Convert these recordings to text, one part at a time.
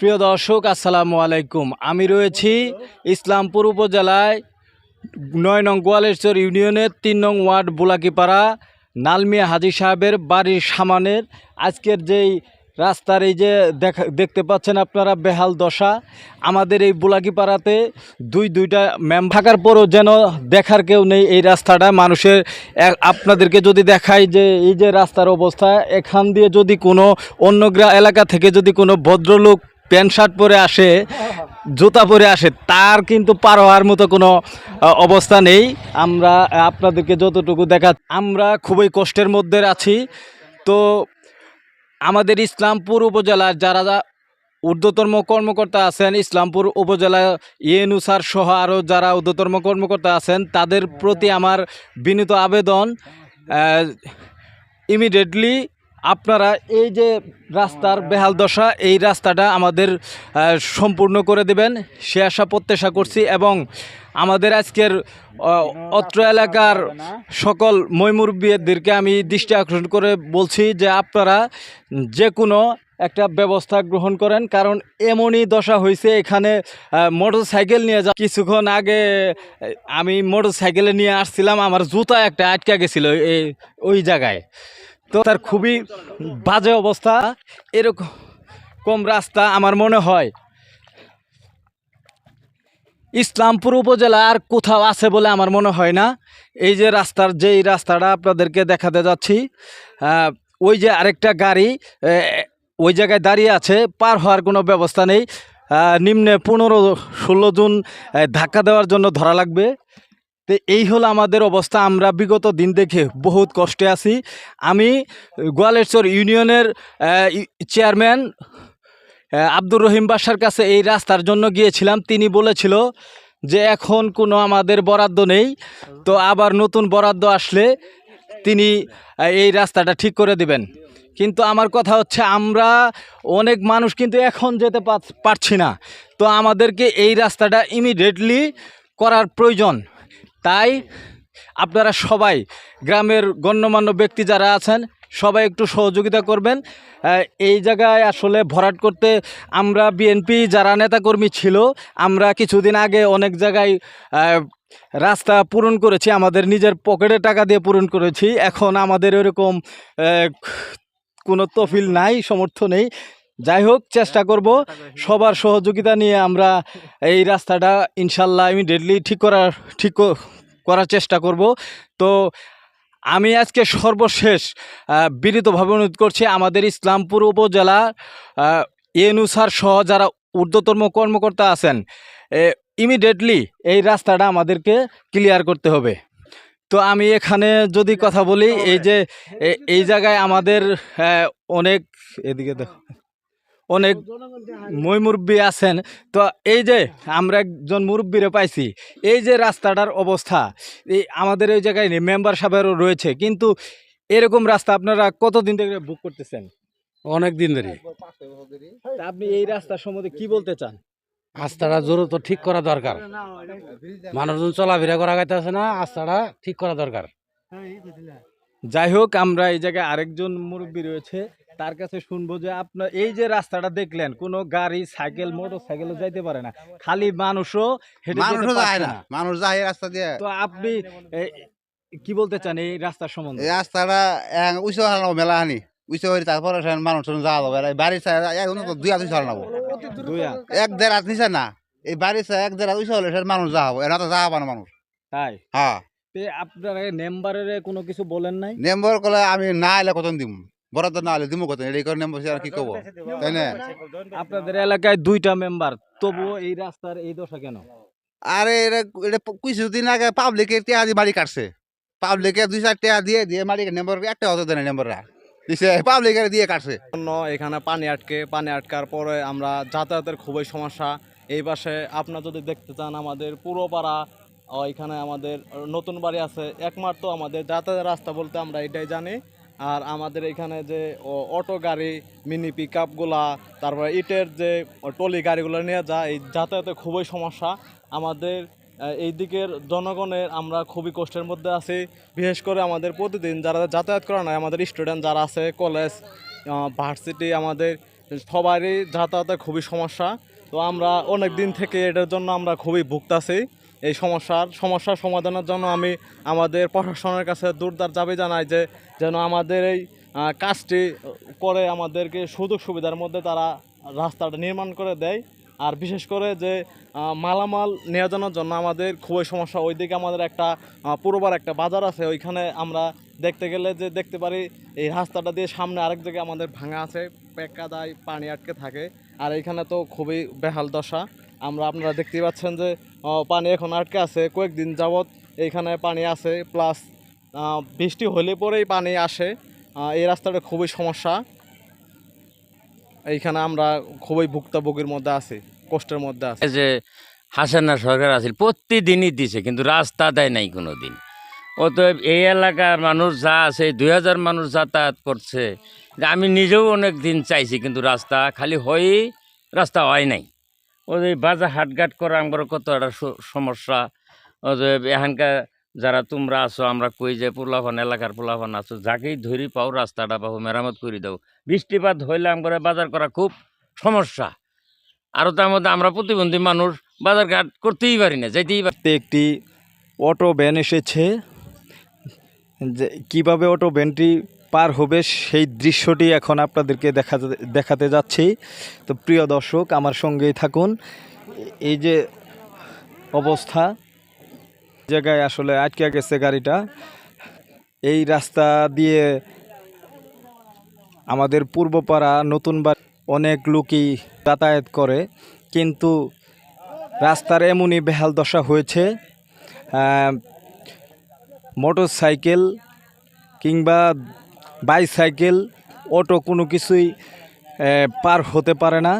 প্রিয় দর্শক, আসসালামু আলাইকুম। আমি রয়েছি ইসলামপুর উপজেলায় নয় নং গোয়ালেশ্বর ইউনিয়নের তিন নং ওয়ার্ড বুলাকিপাড়া, নালমিয়া হাজি সাহেবের বাড়ির সামানের। আজকের যেই রাস্তার এই যে দেখা দেখতে পাচ্ছেন আপনারা বেহাল দশা, আমাদের এই বুলাকিপাড়াতে দুই দুইটা ম্যাম থাকার পরও যেন দেখার কেউ নেই এই রাস্তাটা। মানুষের আপনাদেরকে যদি দেখাই যে এই যে রাস্তার অবস্থা, এখান দিয়ে যদি কোনো অন্য এলাকা থেকে যদি কোনো ভদ্রলোক প্যান্ট শার্ট পরে আসে, জুতা পরে আসে, তার কিন্তু পার হওয়ার মতো কোনো অবস্থা নেই। আমরা আপনাদেরকে যতটুকু দেখা, আমরা খুবই কষ্টের মধ্যে আছি। তো আমাদের ইসলামপুর উপজেলার যারা যা ঊর্ধ্বতম কর্মকর্তা আছেন, ইসলামপুর উপজেলা ইএনউসার সহ আরও যারা ঊর্ধ্বতম কর্মকর্তা আছেন, তাদের প্রতি আমার বিনীত আবেদন ইমিডিয়েটলি আপনারা এই যে রাস্তার বেহাল দশা, এই রাস্তাটা আমাদের সম্পূর্ণ করে দেবেন। সে আশা প্রত্যাশা করছি এবং আমাদের আজকের অত্র এলাকার সকল ময়মুরব্বীদেরকে আমি দৃষ্টি আকর্ষণ করে বলছি যে আপনারা যে কোনো একটা ব্যবস্থা গ্রহণ করেন, কারণ এমনই দশা হয়েছে এখানে মোটর সাইকেল নিয়ে যা কিছুক্ষণ আগে আমি মোটর সাইকেলে নিয়ে আসছিলাম, আমার জুতা একটা আটকা গেছিল, এই, ওই জায়গায়। তো তার খুবই বাজে অবস্থা। এরকম কম রাস্তা আমার মনে হয়। ইসলামপুর উপজেলা আর কোথাও আছে বলে আমার মনে হয় না। এই যে রাস্তার যে রাস্তাটা আপনাদেরকে দেখাতে যাচ্ছি ওই যে আরেকটা গাড়ি ওই জায়গায় দাঁড়িয়ে আছে, পার হওয়ার কোনো ব্যবস্থা নেই। নিম্নে পনেরো ষোলো জন ধাক্কা দেওয়ার জন্য ধরা লাগবে। তো এই হলো আমাদের অবস্থা। আমরা বিগত দিন দেখে বহুত কষ্টে আছি। আমি গোয়ালেশ্বর ইউনিয়নের চেয়ারম্যান আব্দুর রহিম বাসার কাছে এই রাস্তার জন্য গিয়েছিলাম। তিনি বলেছিল যে এখন কোনো আমাদের বরাদ্দ নেই। তো আবার নতুন বরাদ্দ আসলে তিনি এই রাস্তাটা ঠিক করে দিবেন। কিন্তু আমার কথা হচ্ছে আমরা অনেক মানুষ কিন্তু এখন যেতে পার- পারছি না। তো আমাদেরকে এই রাস্তাটা ইমিডিয়েটলি করার প্রয়োজন। তাই আপনারা সবাই গ্রামের গণ্যমান্য ব্যক্তি যারা আছেন, সবাই একটু সহযোগিতা করবেন। এই জায়গায় আসলে ভরাট করতে আমরা বিএনপি যারা নেতাকর্মী ছিল, আমরা কিছুদিন আগে অনেক জায়গায় রাস্তা পূরণ করেছি, আমাদের নিজের পকেটে টাকা দিয়ে পূরণ করেছি। এখন আমাদের এরকম কোনো তফিল নাই, সমর্থ নেই। যাই হোক, চেষ্টা করব সবার সহযোগিতা নিয়ে আমরা এই রাস্তাটা ইনশাল্লাহ ইমিডিয়েটলি ঠিক করার ঠিক করার চেষ্টা করব। তো আমি আজকে সর্বশেষ বিনীতভাবে অনুরোধ করছি আমাদের ইসলামপুর উপজেলা এনুসার সহ যারা ঊর্ধ্বতম কর্মকর্তা আছেন ইমিডিয়েটলি এই রাস্তাটা আমাদেরকে ক্লিয়ার করতে হবে। তো আমি এখানে যদি কথা বলি, এই যে এই জায়গায় আমাদের অনেক, এদিকে দেখো। অনেক মই মুরব্বী আছেন। তো এই যে আমরা একজন মুরব্বীরে পাইছি এই যে রাস্তাটার অবস্থা এই আমাদের এই জায়গায় মেম্বার সাহেবেরও রয়েছে কিন্তু এরকম রাস্তা আপনারা কতদিন থেকে বুক করতেছেন? অনেক দিন ধরে। তা আপনি এই রাস্তা সম্বন্ধে কি বলতে চান? রাস্তাটা জোর তো ঠিক করা দরকার। মানুষজন চলাফেরা করা গাইতেছে না রাস্তাটা ঠিক করা দরকার। যাই হোক আমরা এই জায়গায় আরেকজন মুরব্বী রয়েছে তার কাছে শুনব যে আপনার এই যে রাস্তাটা দেখলেন কোনো গাড়ি সাইকেল মোটর সাইকেলও যাইতে পারে না। খালি মানুষও মানুষও যায় না। মানুষ যায় রাস্তা দিয়ে। তো আপনি কি বলতে চান এই রাস্তার সম্বন্ধে? এই রাস্তাটা উঁচু হারানো মেলা হানি। উঁচু হয়ে তারপরে মানুষ যাওয়া এই বাড়ির এখন তো দুই হাত উঁচু হারানো দুই হাত। এক দেড় হাত নিচে না। এই বাড়ির এক দেড় হাত উঁচু হলে মানুষ যাওয়া এরা তো যাওয়া না মানুষ। তাই? হ্যাঁ। আপনারা মেম্বারের কোনো কিছু বলেন নাই? নেম্বর কলে আমি না এলে কত দিম? বরাদ্দ না হলে দিমু কত এই করে নেম্বর আর কি কব তাই না আপনাদের এলাকায় দুইটা মেম্বার তবুও এই রাস্তার এই দশা কেন? আরে এটা এটা কিছুদিন আগে পাবলিকের বাড়ি কাটছে। পাবলিকে দুই চার টাকা দিয়ে দিয়ে মালিকের নেম্বর একটা হতো দেয় দিছে পাবলিকের দিয়ে কাটছে। এখানে পানি আটকে পানি আটকার পরে আমরা যাতায়াতের খুবই সমস্যা। এই পাশে আপনার যদি দেখতে চান আমাদের পুরো পাড়া ও এখানে আমাদের নতুন বাড়ি আছে। একমাত্র আমাদের যাতায়াতের রাস্তা বলতে আমরা এটাই জানি। আর আমাদের এখানে যে অটো গাড়ি মিনি পিক আপগুলা তারপরে ইটের যে টলি গাড়িগুলো নিয়ে যায়, এই যাতায়াতে খুবই সমস্যা। আমাদের এই দিকের জনগণের আমরা খুবই কষ্টের মধ্যে আছি। বিশেষ করে আমাদের প্রতিদিন যারা যাতায়াত করা নয় আমাদের স্টুডেন্ট যারা আছে কলেজ ভার্সিটি আমাদের, সবারই যাতায়াতের খুবই সমস্যা। তো আমরা অনেক দিন থেকে এটার জন্য আমরা খুবই ভুগতাছি এই সমস্যার সমস্যার সমাধানের জন্য আমি আমাদের প্রশাসনের কাছে দুর্দার দাবি জানাই যে, যেন আমাদের এই কাজটি করে আমাদেরকে সুযোগ সুবিধার মধ্যে তারা রাস্তাটা নির্মাণ করে দেয়। আর বিশেষ করে যে মালামাল নিয়ে যাওয়ার জন্য আমাদের খুবই সমস্যা। ওইদিকে আমাদের একটা পূর্বার একটা বাজার আছে, ওইখানে আমরা দেখতে গেলে যে দেখতে পারি, এই রাস্তাটা দিয়ে সামনে আরেক জায়গায় আমাদের ভাঙা আছে, পেকা দায় পানি আটকে থাকে। আর এইখানে তো খুবই বেহাল দশা। আমরা আপনারা দেখতেই পাচ্ছেন যে পানি এখন আটকে আছে। কয়েকদিন যাবৎ এইখানে পানি আছে প্লাস বৃষ্টি হলে পরেই পানি আসে। এই রাস্তাটা খুবই সমস্যা। এইখানে আমরা খুবই ভুক্তভোগীর মধ্যে আছি, কষ্টের মধ্যে আছি। যে হাসানা সরকার আছিল প্রতিদিনই দিছে, কিন্তু রাস্তা দেয় নাই কোনো দিন অতএব এই এলাকার মানুষ যা আছে, দুই হাজার মানুষ যাতায়াত করছে আমি নিজেও অনেক দিন চাইছি, কিন্তু রাস্তা খালি হয়েই রাস্তা হয় নাই। ওই বাজার হাটঘাট করা আমার কত একটা সমস্যা। এখানকার যারা তোমরা আছো, আমরা কই যে পোলাফান এলাকার পোলাফান আছো, যাকেই ধরি পাও রাস্তাটা পাবো মেরামত করে দাও। বৃষ্টিপাত হইলে আমার বাজার করা খুব সমস্যা। আরও তার মধ্যে আমরা প্রতিবন্ধী মানুষ, বাজার ঘাট করতেই পারি না যাইতেই পারি একটি অটো ভ্যান এসেছে। যে কীভাবে অটো ভ্যানটি পার হবে সেই দৃশ্যটি এখন আপনাদেরকে দেখা দেখাতে যাচ্ছি। তো প্রিয় দর্শক, আমার সঙ্গেই থাকুন। এই যে অবস্থা জায়গায় আসলে আটকে গেছে গাড়িটা। এই রাস্তা দিয়ে আমাদের পূর্বপাড়া নতুন বাড়ি অনেক লোকই যাতায়াত করে, কিন্তু রাস্তার এমনই বেহাল দশা হয়েছে মোটর সাইকেল কিংবা বাইসাইকেল, অটো কোনো কিছুই পার হতে পারে না।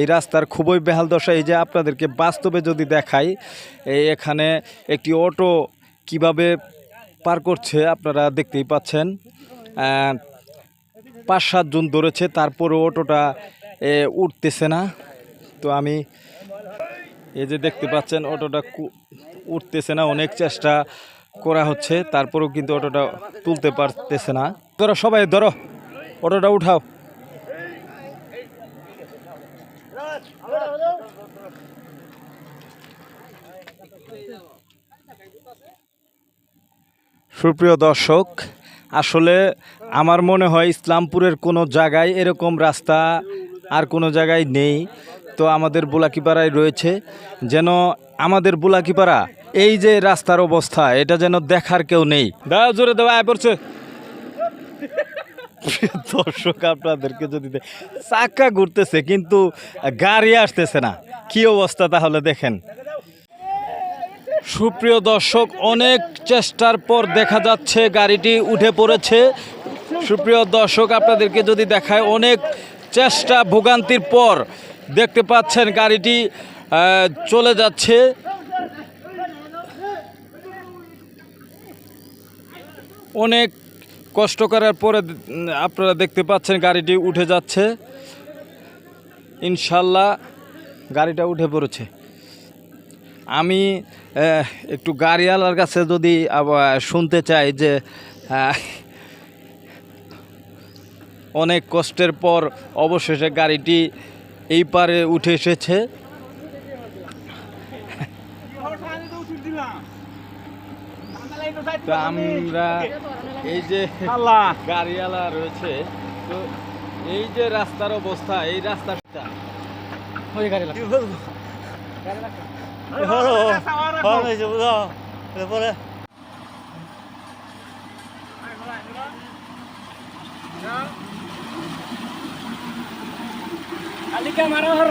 এই রাস্তার খুবই বেহাল দশা। এই যে আপনাদেরকে বাস্তবে যদি দেখাই এখানে একটি অটো কীভাবে পার করছে আপনারা দেখতেই পাচ্ছেন। পাঁচ সাতজন ধরেছে তারপরে অটোটা উঠতেছে না। তো আমি এই যে দেখতে পাচ্ছেন, অটোটা উঠতেছে না। অনেক চেষ্টা করা হচ্ছে, তারপরেও কিন্তু অটোটা তুলতে পারতেছে না। ধরো, সবাই ধরো। অটোটা উঠাও। সুপ্রিয় দর্শক, আসলে আমার মনে হয় ইসলামপুরের কোনো জায়গায় এরকম রাস্তা আর কোনো জায়গায় নেই। তো আমাদের বুলাকিপাড়ায় রয়েছে। যেন আমাদের বুলাকিপাড়া, এই যে রাস্তার অবস্থা, এটা যেন দেখার কেউ নেই। দাও, জোরে দেওয়া আয় পড়ছে। প্রিয় দর্শক, আপনাদেরকে যদি চাক্কা ঘুরতেছে, কিন্তু গাড়ি আসতেছে না। কি অবস্থা তাহলে দেখেন। সুপ্রিয় দর্শক, অনেক চেষ্টার পর দেখা যাচ্ছে গাড়িটি উঠে পড়েছে। সুপ্রিয় দর্শক, আপনাদেরকে যদি দেখায়, অনেক চেষ্টা, ভোগান্তির পর দেখতে পাচ্ছেন গাড়িটি চলে যাচ্ছে। অনেক কষ্ট করার পরে আপনারা দেখতে পাচ্ছেন গাড়িটি উঠে যাচ্ছে। ইনশাল্লাহ গাড়িটা উঠে পড়েছে। আমি একটু গাড়িওয়ালার কাছে যদি শুনতে চাই যে অনেক কষ্টের পর অবশেষে গাড়িটি এই পারে উঠে এসেছে। তো আমরা এই যে গাড়িওয়ালা রয়েছে তো এই যে রাস্তার অবস্থা এই রাস্তাটা। ওই গাড়ি আলিকা মারা হর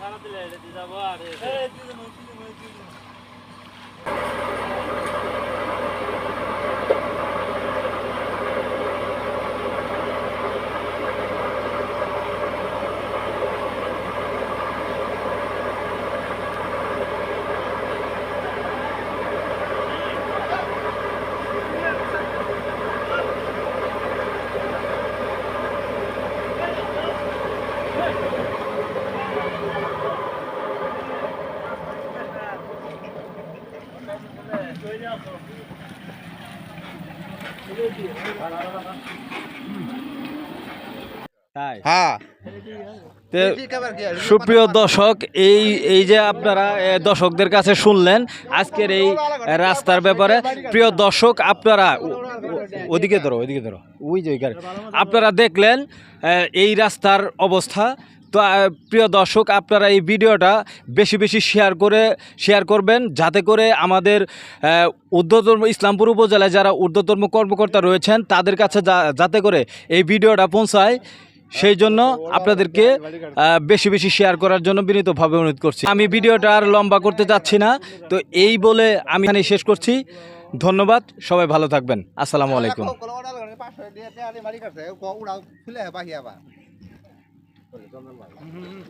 সারা দিলে এটা দিয়ে যাব আর সুপ্রিয় দর্শক এই এই যে আপনারা দর্শকদের কাছে শুনলেন আজকের এই রাস্তার ব্যাপারে প্রিয় দর্শক আপনারা ওদিকে ধরো ওইদিকে ধরো। ওই যে আপনারা দেখলেন এই রাস্তার অবস্থা। তো প্রিয় দর্শক, আপনারা এই ভিডিওটা বেশি বেশি শেয়ার করে শেয়ার করবেন যাতে করে আমাদের ঊর্ধ্বতন ইসলামপুর উপজেলায় যারা ঊর্ধ্বতন কর্মকর্তা রয়েছেন, তাদের কাছে যাতে করে এই ভিডিওটা পৌঁছায়। সেই জন্য আপনাদেরকে বেশি বেশি শেয়ার করার জন্য বিনীতভাবে অনুরোধ করছি। আমি ভিডিওটা আর লম্বা করতে চাচ্ছি না, তো এই বলে আমি এখানে শেষ করছি। ধন্যবাদ, সবাই ভালো থাকবেন। আসসালামু আলাইকুম। কোনো order করে